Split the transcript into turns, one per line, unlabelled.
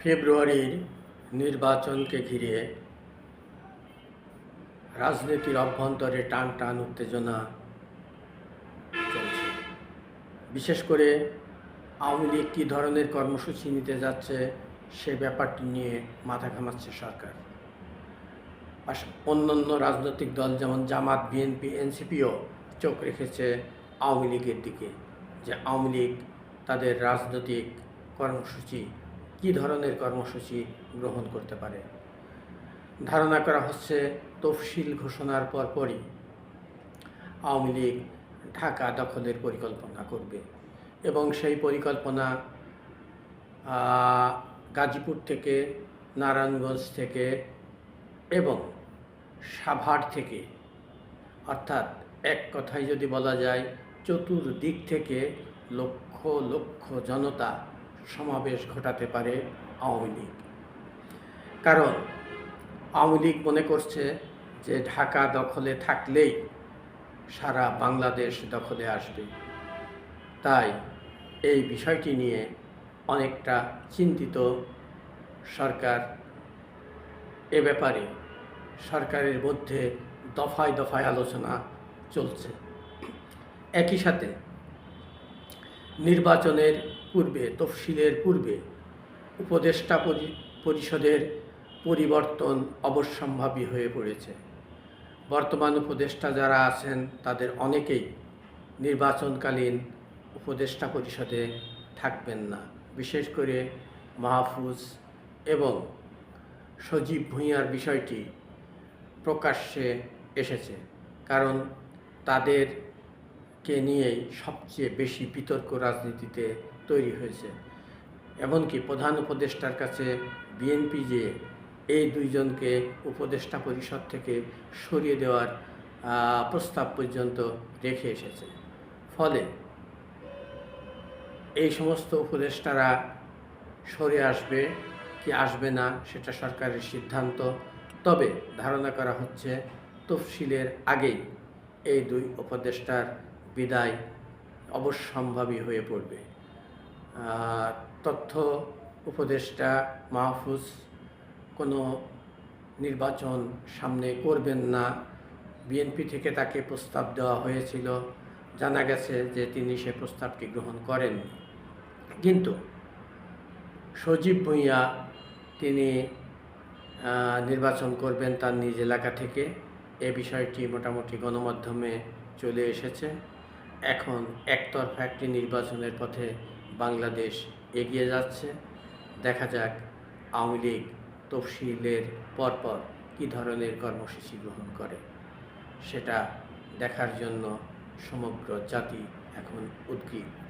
ফেব্রুয়ারির নির্বাচনকে ঘিরে রাজনীতির অভ্যন্তরে টান টান উত্তেজনা চলছে। বিশেষ করে আওয়ামী লীগ কী ধরনের কর্মসূচি নিতে যাচ্ছে সে ব্যাপারটি নিয়ে মাথা ঘামাচ্ছে সরকার। অন্যান্য রাজনৈতিক দল যেমন জামাত, বিএনপি, এনসিপিও চোখ রেখেছে আওয়ামী লীগের দিকে যে আওয়ামী লীগ তাদের রাজনৈতিক কর্মসূচি কী ধরনের কর্মসূচি গ্রহণ করতে পারে? ধারণা করা হচ্ছে তফসিল ঘোষণার পরপরই আওয়ামী লীগ ঢাকা দখলের পরিকল্পনা করবে এবং সেই পরিকল্পনা গাজীপুর থেকে, নারায়ণগঞ্জ থেকে এবং সাভার থেকে, অর্থাৎ এক কথায় যদি বলা যায়, চতুর্দিক থেকে লক্ষ লক্ষ জনতা সমাবেশ ঘটাতে পারে আওয়ামী লীগ। কারণ আওয়ামী লীগ মনে করছে যে ঢাকা দখলে থাকলেই সারা বাংলাদেশ দখলে আসবে। তাই এই বিষয়টি নিয়ে অনেকটা চিন্তিত সরকার। এ ব্যাপারে সরকারের মধ্যে দফায় দফায় আলোচনা চলছে। একই সাথে নির্বাচনের পূর্বে, তফসিলের পূর্বে উপদেষ্টা পরিষদের পরিবর্তন অবশ্যম্ভাবী হয়ে পড়েছে। বর্তমান উপদেষ্টা যারা আছেন, তাদের অনেকেই নির্বাচনকালীন উপদেষ্টা পরিষদে থাকবেন না। বিশেষ করে মাহফুজ এবং সজীব ভূঁইয়ার বিষয়টি প্রকাশ্যে এসেছে। কারণ তাদেরকে নিয়েই সবচেয়ে বেশি বিতর্ক রাজনীতিতে তৈরি হয়েছে। এমনকি প্রধান উপদেষ্টার কাছে বিএনপি যে এই দুইজনকে উপদেষ্টা পরিষদ থেকে সরিয়ে দেওয়ার প্রস্তাব পর্যন্ত রেখে এসেছে। ফলে এই সমস্ত উপদেষ্টারা সরে আসবে কি আসবে না সেটা সরকারের সিদ্ধান্ত। তবে ধারণা করা হচ্ছে তফসিলের আগেই এই দুই উপদেষ্টার বিদায় অবশ্যম্ভাবী হয়ে পড়বে। তথ্য উপদেষ্টা মাহফুজ, কোনো নির্বাচন সামনে করবেন না। বিএনপি থেকে তাকে প্রস্তাব দেওয়া হয়েছিল। জানা গেছে যে তিনি সে প্রস্তাবটি গ্রহণ করেননি। কিন্তু সজীব ভূঁইয়া তিনি নির্বাচন করবেন তার নিজ এলাকা থেকে। এ বিষয়টি মোটামুটি গণমাধ্যমে চলে এসেছে। এখন একতরফা একটি নির্বাচনের পথে বাংলাদেশ এগিয়ে যাচ্ছে। দেখা যাক আওয়ামী লীগ তফসিলের পরপর কী ধরনের কর্মসূচি গ্রহণ করে। সেটা দেখার জন্য সমগ্র জাতি এখন উদ্গ্রীব।